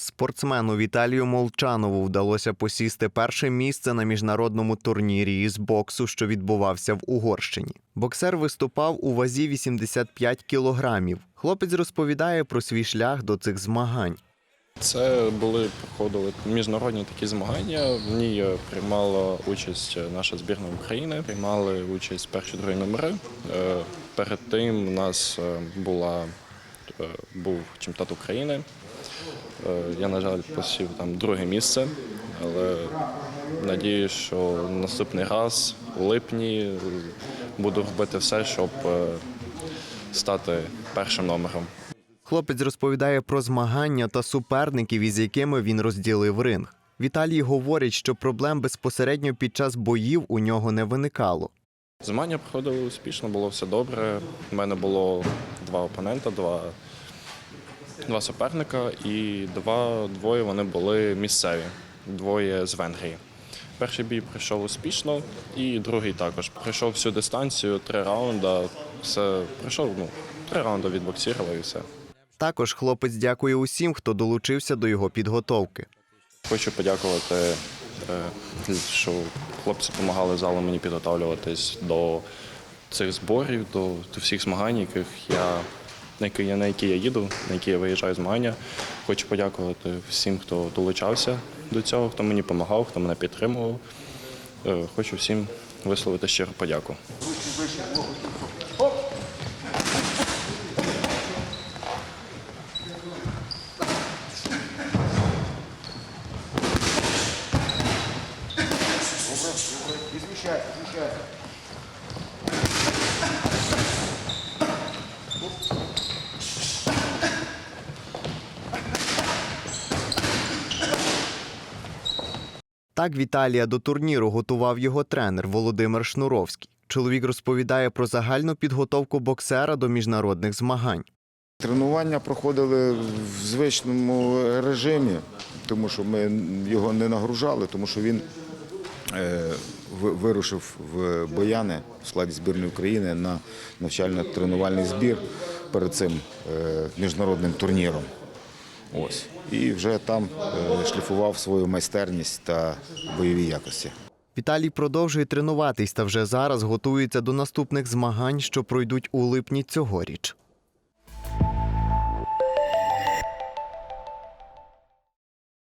Спортсмену Віталію Молчанову вдалося посісти перше місце на міжнародному турнірі із боксу, що відбувався в Угорщині. Боксер виступав у вазі 85 кілограмів. Хлопець розповідає про свій шлях до цих змагань. Це були проходили міжнародні такі змагання. В ній приймала участь наша збірна України, приймали участь перші другі номери. Е, Перед тим у нас е, була був чемпіонат України. Е, Я, на жаль, посів там друге місце, але надію, що наступний раз у липні е, буду робити все, щоб е, стати першим номером. Хлопець розповідає про змагання та суперників, із якими він розділив ринг. Віталій говорить, що проблем безпосередньо під час боїв у нього не виникало. Змагання проходили успішно, було все добре. У мене було два опонента, два, два суперника, і два, двоє вони були місцеві, двоє з Венгрії. Перший бій пройшов успішно, і другий також. Пройшов всю дистанцію, три раунди. Все пройшов, ну, три раунди відбоксірував і все. Також хлопець дякує усім, хто долучився до його підготовки. Хочу подякувати, що хлопці допомагали залу мені підготовлюватись до цих зборів, до, до всіх змагань, яких я, на які, я- на які я їду, на які я виїжджаю змагання. Хочу подякувати всім, хто долучався до цього, хто мені допомагав, хто мене підтримував. Е, Хочу всім висловити щиру подяку. Так Віталія до турніру готував його тренер Володимир Шнуровський. Чоловік розповідає про загальну підготовку боксера до міжнародних змагань. Тренування проходили в звичному режимі, тому що ми його не нагружали, тому що він вирушив в Бояни в складі збірної України на навчально-тренувальний збір перед цим е, міжнародним турніром. Ось. І вже там е, шліфував свою майстерність та бойові якості. Віталій продовжує тренуватись та вже зараз готується до наступних змагань, що пройдуть у липні цьогоріч.